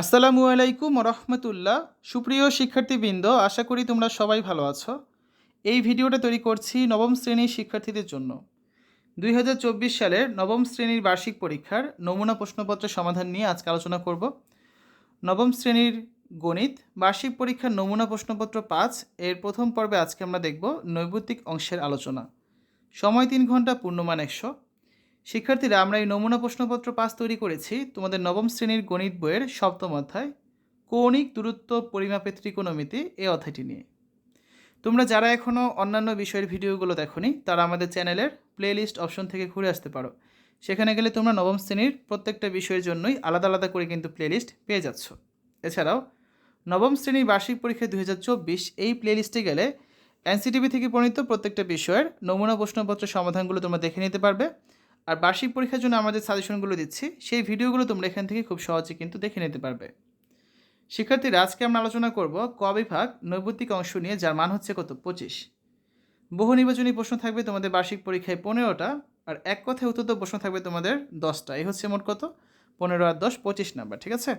আসসালামু আলাইকুম রহমতুল্লাহ। সুপ্রিয় শিক্ষার্থীবৃন্দ, আশা করি তোমরা সবাই ভালো আছো। এই ভিডিওটা তৈরি করছি নবম শ্রেণির শিক্ষার্থীদের জন্য। দুই হাজার চব্বিশ সালের নবম শ্রেণির বার্ষিক পরীক্ষার নমুনা প্রশ্নপত্রের সমাধান নিয়ে আজকে আলোচনা করব। নবম শ্রেণির গণিত বার্ষিক পরীক্ষার নমুনা প্রশ্নপত্র পাঁচ, এর প্রথম পর্বে আজকে আমরা দেখব নৈবতিক অংশের আলোচনা। সময় তিন ঘণ্টা, পূর্ণমান একশো। শিক্ষার্থীরা, আমরা এই নমুনা প্রশ্নপত্র পাস তৈরি করেছি তোমাদের নবম শ্রেণির গণিত বইয়ের সপ্তম অধ্যায়, কৌণিক দূরত্ব পরিমাপের ত্রিকোণমিতি এই অধ্যায়টি নিয়ে। তোমরা যারা এখনও অন্যান্য বিষয়ের ভিডিওগুলো দেখোনি, তারা আমাদের চ্যানেলের প্লেলিস্ট অপশন থেকে ঘুরে আসতে পারো। সেখানে গেলে তোমরা নবম শ্রেণির প্রত্যেকটা বিষয়ের জন্যই আলাদা আলাদা করে কিন্তু প্লেলিস্ট পেয়ে যাচ্ছ। এছাড়াও, নবম শ্রেণির বার্ষিক পরীক্ষা চব্বিশ এই প্লেলিস্টে গেলে এনসিটিভি থেকে প্রণীত প্রত্যেকটা বিষয়ের নমুনা প্রশ্নপত্রের সমাধানগুলো তোমরা দেখে নিতে পারবে। আর বার্ষিক পরীক্ষার জন্য আমাদের সাজেশনগুলো দিচ্ছি। সেই ভিডিওগুলো তোমরা এখান থেকে খুব সহজে কিন্তু দেখে নিতে পারবে। শিক্ষার্থীরা, আজকে আমরা আলোচনা করব ক বিভাগ নৈবতিক অংশ নিয়ে, যার মান হচ্ছে কত? পঁচিশ। বহু নির্বাচনী প্রশ্ন থাকবে তোমাদের বার্ষিক পরীক্ষায় পনেরোটা, আর এক কথায় উত্তর প্রশ্ন থাকবে তোমাদের দশটা। এই হচ্ছে মোট কত? পনেরো আর দশ, পঁচিশ নাম্বার, ঠিক আছে?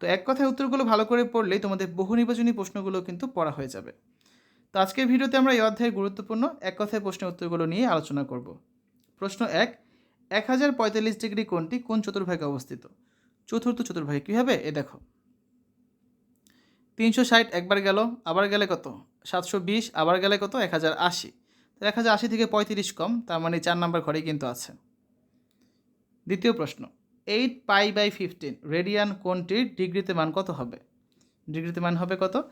তো এক কথায় উত্তরগুলো ভালো করে পড়লেই তোমাদের বহু নির্বাচনী প্রশ্নগুলো কিন্তু পড়া হয়ে যাবে। তো আজকের ভিডিওতে আমরা এই অধ্যায়ের গুরুত্বপূর্ণ এক কথায় প্রশ্নের উত্তরগুলো নিয়ে আলোচনা করব। প্রশ্ন এক এক হাজার পঁয়তাল্লিশ ডিগ্রি কোণটি কোন চতুর্ভাগে অবস্থিত? চতুর্থ চতুর্ভাগে কী হবে? এ দেখো। তিনশো ষাট একবার গেল, আবার গেলে কত? সাতশো বিশ, আবার গেলে কত? এক হাজার আশি। এক হাজার আশি থেকে পঁয়ত্রিশ কম, তার মানে চার নাম্বার ঘরেই কিন্তু আছে। দ্বিতীয় প্রশ্ন, eight pi by fifteen radian কোনটির ডিগ্রিতে মান কত হবে? ডিগ্রিতে মান হবে কত?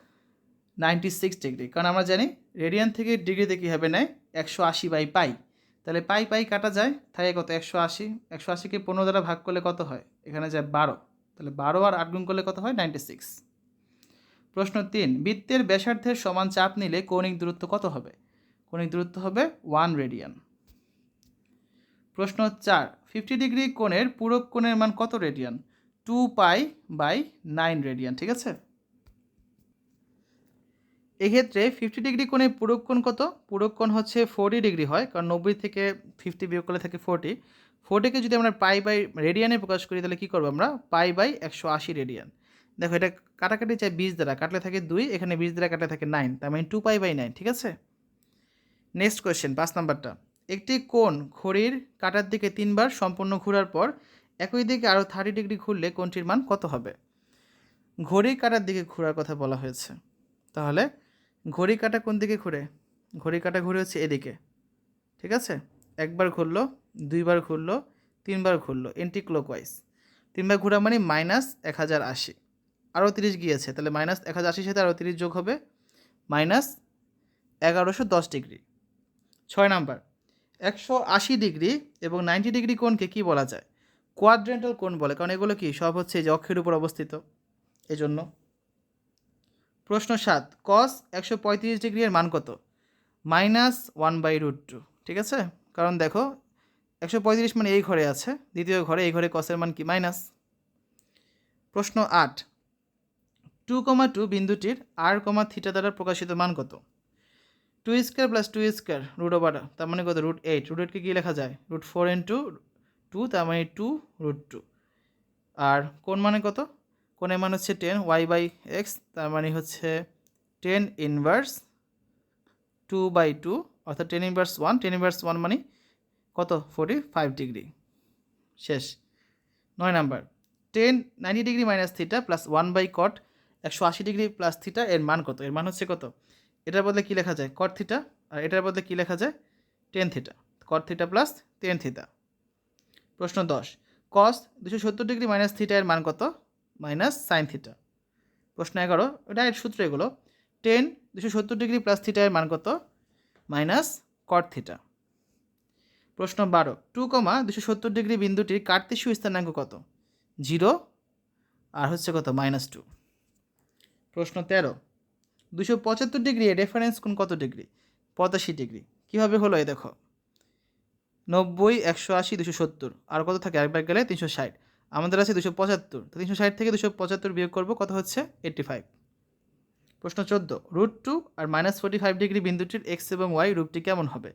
Ninety six degree. কারণ আমরা জানি রেডিয়ান থেকে ডিগ্রিতে কী হবে নেয় একশো আশি বাই পাই। তাহলে পাই পাই কাটা যায় থাকে কত? একশো আশি। একশো আশিকে পনেরো দ্বারা ভাগ করলে কত হয়? এখানে যায় বারো। তাহলে বারো আর আট গুণ করলে কত হয়? নাইনটি সিক্স প্রশ্ন তিন, বৃত্তের ব্যাসার্ধের সমান চাপ নিলে কৌণিক দূরত্ব কত হবে? কৌণিক দূরত্ব হবে ওয়ান রেডিয়ান প্রশ্ন চার ফিফটি ডিগ্রি কোণের পূরক কোণের মান কত radian two pi by nine radian ঠিক আছে? এক্ষেত্রে ফিফটি ডিগ্রি কোণে পূরক কোণ কত? পূরক কোণ হচ্ছে ফোরটি ডিগ্রি হয়, কারণ নব্বই থেকে ফিফটি বিয়োগ করলে থাকে ফোরটি ফোরটিকে যদি আমরা পাই বাই রেডিয়ানে প্রকাশ করি, তাহলে কী করব আমরা? পাই বাই একশো আশি রেডিয়ান দেখো এটা কাটাকাটি চাই বিশ দ্বারা, কাটলে থাকে দুই, এখানে বিশ দ্বারা কাটলে থাকে নাইন তার মানে টু পাই বাই নাইন ঠিক আছে? নেক্সট কোয়েশ্চেন পাঁচ নাম্বারটা। একটি কোণ ঘড়ির কাটার দিকে তিনবার সম্পূর্ণ ঘোরার পর, একই দিকে আরও থার্টি ডিগ্রি ঘুরলে কোনটির মান কত হবে? ঘড়ির কাটার দিকে ঘোরার কথা বলা হয়েছে। তাহলে ঘড়ি কাটা কোন দিকে ঘুরে? ঘড়ি কাটা ঘুরে হচ্ছে এদিকে। ঠিক আছে? একবার ঘুরলো, দুইবার ঘুরলো, তিনবার ঘুরলো এন্টি ক্লকওয়াইজ তিনবার ঘোরা মানে মাইনাস এক হাজার আশি। আরও তিরিশ গিয়েছে, তাহলে মাইনাস এক হাজার আশির সাথে আরও তিরিশ যোগ হবে মাইনাস এগারোশো দশ ডিগ্রি। ছয় নাম্বার, একশো আশি ডিগ্রি এবং নাইনটি ডিগ্রি কোণকে কী বলা যায়? কোয়াড্রেন্টাল কোণ বলে, কারণ এগুলো কি? সব হচ্ছে যে অক্ষের উপর অবস্থিত। এজন্য প্রশ্ন সাত কস একশো পঁয়ত্রিশ ডিগ্রি এর মান কত? Minus one by root two ঠিক আছে? কারণ দেখো, একশো পঁয়ত্রিশ মানে এই ঘরে আছে, দ্বিতীয় ঘরে এই ঘরে কসের মান কি? মাইনাস প্রশ্ন আট টু কমা টু বিন্দুটির আর কমা থিটা দ্বারা প্রকাশিত মান কত? Two square plus two square root over তার মানে কত? রুট এইট রুট এইটকে কী লেখা যায়? রুট ফোর ইন্টু টু তার মানে টু রুট টু আর কোন মানে কত? কোণের মান হচ্ছে টেন ওয়াই বাই এক্স তার মানে হচ্ছে tan inverse two by two অর্থাৎ tan inverse one tan inverse one মানে কত? ফোর্টি ফাইভ ডিগ্রি শেষ। নয় number. Tan ninety degree minus theta plus one by cot একশো আশি ডিগ্রি প্লাস থিটা এর মান কত? এর মান হচ্ছে কত? এটার বদলে কী লেখা যায়? কট থিটা আর এটার বদলে কী লেখা যায়? Tan theta cot theta plus tan theta প্রশ্ন দশ। কস দুশো সত্তর ডিগ্রি মাইনাস থিটা এর মান কত? মাইনাস সাইন থিটা প্রশ্ন এগারো, এটা এর সূত্র এগুলো। টেন দুশো সত্তর ডিগ্রি প্লাস থিটা মান কত? মাইনাস কট থিটা প্রশ্ন বারো টু কমা দুশো সত্তর ডিগ্রি বিন্দুটির কার্তেশীয় স্থানাঙ্ক কত? জিরো আর হচ্ছে কত? মাইনাস টু প্রশ্ন তেরো, দুশো পঁচাত্তর ডিগ্রি রেফারেন্স কোন কত ডিগ্রি পঁচাশি ডিগ্রি কীভাবে হলো এ দেখো? নব্বই, একশো আশি, দুশো সত্তর। আর কত থাকে? একবার গেলে তিনশো ষাট। আমাদের আছে দুশো পঁচাত্তর। তো তিনশো ষাট থেকে দুশো পঁচাত্তর বিয়োগ করব, কত হচ্ছে? এইট্টি ফাইভ প্রশ্ন চোদ্দ। রুট টু আর মাইনাস ফোর্টি ফাইভ ডিগ্রি বিন্দুটির এক্স এবং ওয়াই রূপটি কেমন হবে?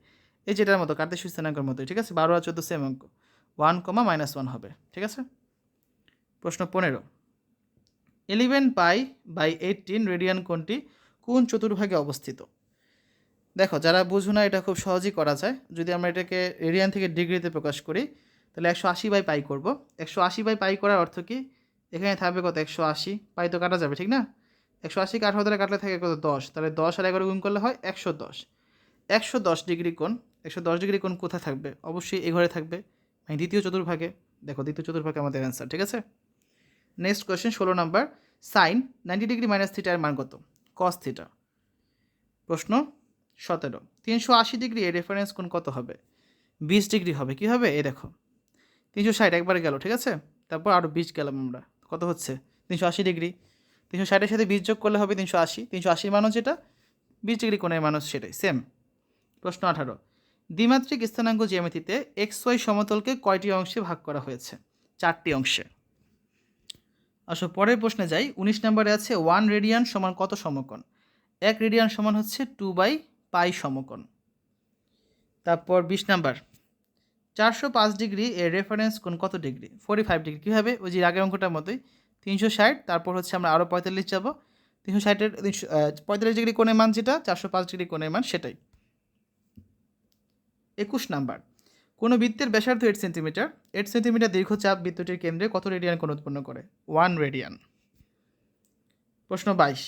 এই যেটার মতো কার্তিক সুস্থানাঙ্কের মতো, ঠিক আছে? বারো আর চোদ্দ সেম অঙ্ক। ওয়ান কমা মাইনাস ওয়ান হবে, ঠিক আছে? প্রশ্ন পনেরো। Eleven pi by eighteen radian কোনটি কোন চতুর্ভাগে অবস্থিত? দেখো, যারা বুঝো না, এটা খুব সহজেই করা যায়। যদি আমরা এটাকে রেডিয়ান থেকে ডিগ্রিতে প্রকাশ করি তাহলে একশো আশি বাই পাই করব। একশো আশি বাই পাই করার অর্থ কি? এখানে থাকবে কত? একশো আশি। পাই তো কাটা যাবে, ঠিক না? একশো আশি কাঠ দ্বারা কাটলে থাকে কত? দশ। তাহলে দশ আর এগারো গুণ করলে হয় একশো দশ। একশো দশ ডিগ্রি কোণ। একশো দশ ডিগ্রি কোণ কোথায় থাকবে? অবশ্যই এ ঘরে থাকবে। মানে দ্বিতীয় চতুর্ভাগে। দেখো, দ্বিতীয় চতুর্ভাগে আমাদের অ্যান্সার ঠিক আছে? নেক্সট কোয়েশ্চেন ষোলো number sine ninety degree minus থিটার মান কত? কস থিটা প্রশ্ন, সতেরো। তিনশো আশি ডিগ্রি এর রেফারেন্স কোণ কত হবে? বিশ ডিগ্রি হবে। কি হবে? এ দেখো। তিনশো ষাট একবার গেল, ঠিক আছে? তারপর আরও বিশ গেলাম আমরা। কত হচ্ছে? তিনশো আশি ডিগ্রি। তিনশো ষাটের সাথে বিশ যোগ করলে হবে তিনশো আশি। তিনশো আশির মানুষ যেটা, বিশ ডিগ্রি কোণের মানুষ সেটাই সেম প্রশ্ন আঠারো। দ্বিমাত্রিক স্থানাঙ্ক জ্যামিতিতে এক্স ওয়াই সমতলকে কয়টি অংশে ভাগ করা হয়েছে? চারটি অংশে। আসো, পরের প্রশ্নে যাই। উনিশ নম্বরে আছে ওয়ান রেডিয়ান সমান কত সমকোণ? এক রেডিয়ান সমান হচ্ছে টু বাই পাই সমকোণ। তারপর বিশ নাম্বার। চারশো পাঁচ ডিগ্রি এর রেফারেন্স কোন কত ডিগ্রি? Forty five degree. কী হবে ওই যে আগের অঙ্কটার মতোই। তিনশো ষাট, তারপর হচ্ছে আমরা আরও পঁয়তাল্লিশ যাব। তিনশো ষাটের তিনশো পঁয়তাল্লিশ ডিগ্রি কোণের মান যেটা, চারশো পাঁচ ডিগ্রি কোণের মান সেটাই। একুশ নাম্বার। কোনো বৃত্তের ব্যাসার্ধ এইট সেন্টিমিটার এইট সেন্টিমিটার দীর্ঘচাপ বৃত্তটির কেন্দ্রে কত রেডিয়ান কোণ উৎপন্ন করে? ওয়ান রেডিয়ান প্রশ্ন বাইশ।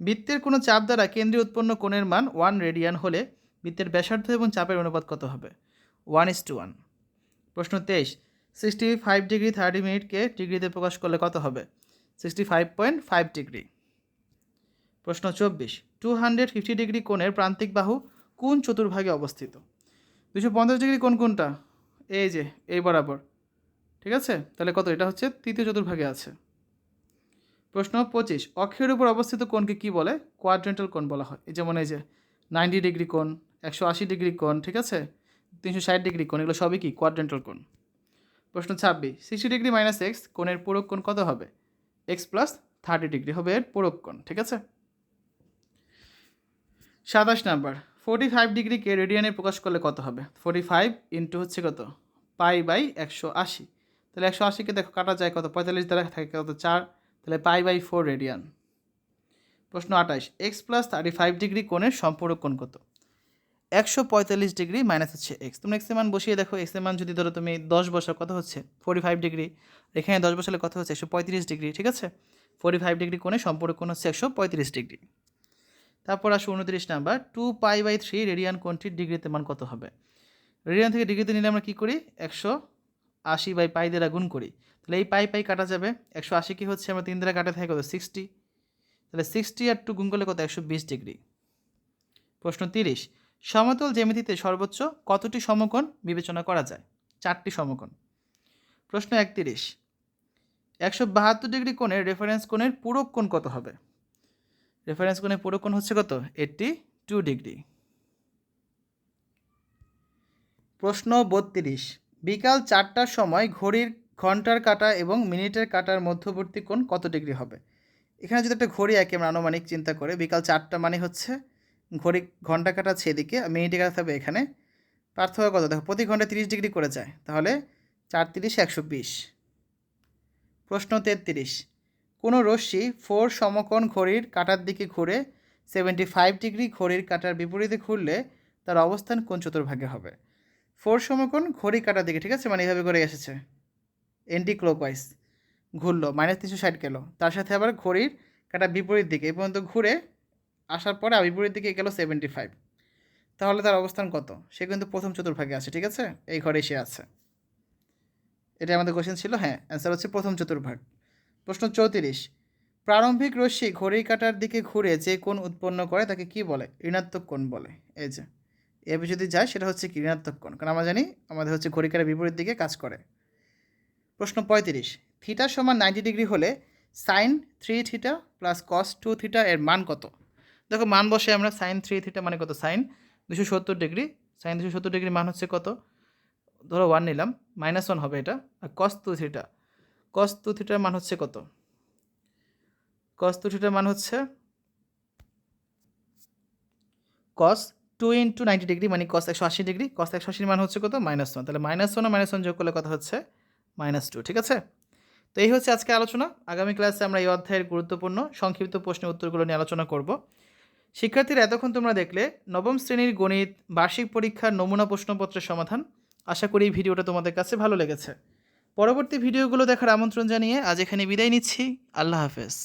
বৃত্তের কোনো চাপ দ্বারা কেন্দ্রে উৎপন্ন কোণের মান ওয়ান রেডিয়ান হলে বৃত্তের ব্যাসার্ধ এবং চাপের অনুপাত কত হবে? One is two one. প্রশ্ন তেইশ সিক্সটি ফাইভ ডিগ্রি থার্টি মিনিটকে ডিগ্রিতে প্রকাশ করলে কত হবে? Sixty five point five degree প্রশ্ন চব্বিশ টু হান্ড্রেড ফিফটি ডিগ্রি কোণের প্রান্তিক বাহু কোন চতুর্ভাগে অবস্থিত? দুশো পঞ্চাশ ডিগ্রি কোন কোনটা? এই যে, এই বরাবর। ঠিক আছে? তাহলে কত? এটা হচ্ছে তৃতীয় চতুর্ভাগে আছে। প্রশ্ন পঁচিশ, অক্ষের উপর অবস্থিত কোণকে কি বলে? কোয়াড্রেন্টাল কোণ বলা হয়। এই যেমন এই যে নাইনটি ডিগ্রি কোণ, একশো আশি ডিগ্রি কোণ, ঠিক আছে? তিনশো ষাট ডিগ্রি কোণ, এগুলো সবই কি? কোয়াড্রেন্টাল কোণ। প্রশ্ন ছাব্বিশ সিক্সটি ডিগ্রি মাইনাস এক্স কোণের পূরক কোণ কত হবে? এক্স প্লাস থার্টি ডিগ্রি হবে এর পূরক কোণ, ঠিক আছে? সাতাশ নাম্বার ফোর্টি ফাইভ ডিগ্রিকে রেডিয়ানে প্রকাশ করলে কত হবে? ফোর্টি ফাইভ ইন্টু হচ্ছে কত? পাই বাই একশো আশি। তাহলে একশো আশিকে দেখো কাটা যায় কত? পঁয়তাল্লিশ দ্বারা থাকে কত? চার। তাহলে পাই বাই ফোর রেডিয়ান প্রশ্ন আঠাশ X plus thirty five degree কোণের সম্পূরক কোণ কত? একশো পঁয়তাল্লিশ ডিগ্রি মাইনাস হচ্ছে এক্স তুমি এক্সের মান বসিয়ে দেখো এক্সের মান যদি ধরো তুমি দশ বসার কত হচ্ছে? Forty five degree. এখানে দশ বসালে কত হচ্ছে? একশো পঁয়ত্রিশ ডিগ্রি, ঠিক আছে? ফোর্টি ফাইভ ডিগ্রি কোণে সম্পূরক কোণ হচ্ছে একশো পঁয়ত্রিশ ডিগ্রি। তারপর আসো উনত্রিশ number two pi by three radian কোণটির ডিগ্রিতে মান কত হবে? রেডিয়ান থেকে ডিগ্রিতে নিলে আমরা কী করি? একশো আশি বাই পাই দ্বারা গুণ করি। তাহলে এই পাই পাই কাটা যাবে। একশো আশি কি হচ্ছে? আমরা তিন দ্বারা কাটা থাকে কত? সিক্সটি তাহলে সিক্সটি আর টু গুণ করলে কত? একশো বিশ ডিগ্রি। প্রশ্ন তিরিশ। সমতল জ্যামিতিতে সর্বোচ্চ কতটি সমকোণ বিবেচনা করা যায়? চারটি সমকোণ। প্রশ্ন একত্রিশ। একশো বাহাত্তর ডিগ্রি কোণের রেফারেন্স কোণের পূরক কোণ কত হবে? রেফারেন্স কোণের পুরো কোণ হচ্ছে কত? Eighty two degree. প্রশ্ন বত্রিশ। বিকাল চারটার সময় ঘড়ির ঘণ্টার কাটা এবং মিনিটের কাটার মধ্যবর্তী কোণ কত ডিগ্রি হবে? এখানে যদি একটা ঘড়ি একে আনুমানিক চিন্তা করে, বিকাল চারটা মানে হচ্ছে ঘড়ি ঘণ্টা কাটা সেদিকে মিনিটে কাটা থাকবে এখানে। পার্থক্য কত? দেখো, প্রতি ঘন্টায় তিরিশ ডিগ্রি করে যায়। তাহলে চার তিরিশ, একশো বিশ। প্রশ্ন তেত্রিশ। কোনো রশ্মি ফোর সমকোণ ঘড়ির কাটার দিকে ঘুরে সেভেন্টি ফাইভ ডিগ্রি ঘড়ির কাটার বিপরীতে ঘুরলে তার অবস্থান কোন চতুর্ভাগে হবে? ফোর সমকোণ ঘড়ি কাটার দিকে, ঠিক আছে? মানে এইভাবে করে এসেছে। এন্টি ক্লোকওয়াইজ ঘুরলো, মাইনাস তিনশো ষাট গেলো। তার সাথে আবার ঘড়ির কাটার বিপরীত দিকে। এই পর্যন্ত ঘুরে আসার পরে আর বিপরীত দিকে গেল সেভেন্টি ফাইভ তাহলে তার অবস্থান কত? সে কিন্তু প্রথম চতুর্ভাগে আছে, ঠিক আছে? এই ঘরে সে আছে। এটা আমাদের কোশ্চেন ছিল হ্যাঁ অ্যান্সার হচ্ছে প্রথম চতুর্ভাগ। প্রশ্ন চৌত্রিশ, প্রারম্ভিক রশ্মি ঘড়ি কাটার দিকে ঘুরে যে কোণ উৎপন্ন করে তাকে কি বলে? ঋণাত্মক কোণ বলে। এই যে এভাবে যদি যায়, সেটা হচ্ছে কি? ঋণাত্মক কোণ। কারণ আমরা জানি আমাদের হচ্ছে ঘড়ি কাটার বিপরীত দিকে কাজ করে। প্রশ্ন পঁয়ত্রিশ থিটা সমান নাইনটি ডিগ্রি হলে sine three theta plus cos two theta এর মান কত? দেখো মান বসে আমরা সাইন থ্রি থিটা মানে কত? সাইন দুশো সত্তর ডিগ্রি সাইন দুশো সত্তর ডিগ্রি মান হচ্ছে কত? ধরো ওয়ান নিলাম মাইনাস ওয়ান হবে এটা। আর কস টু থ্রিটা কস টু থিটার মান হচ্ছে কত? কস টু থিটার মান হচ্ছে cos two into ninety degree মানে কস একশো আশি ডিগ্রি কস একশো আশির মান হচ্ছে কত? মাইনাস ওয়ান তাহলে মাইনাস ওয়ান মাইনাস ওয়ান যোগ করলে কথা হচ্ছে? মাইনাস টু ঠিক আছে? তো এই হচ্ছে আজকে আলোচনা। আগামী ক্লাসে আমরা এই অধ্যায়ের গুরুত্বপূর্ণ, সংক্ষিপ্ত প্রশ্নের উত্তরগুলো নিয়ে আলোচনা করব। শিক্ষার্থীরা এতক্ষণ তোমরা দেখলে নবম শ্রেণির গণিত, বার্ষিক পরীক্ষার নমুনা প্রশ্নপত্রের সমাধান। আশা করি এই ভিডিওটা তোমাদের কাছে ভালো লেগেছে। পরবর্তী ভিডিওগুলো দেখার আমন্ত্রণ জানিয়ে আজ এখানে বিদায় নিচ্ছি। আল্লাহ হাফেজ।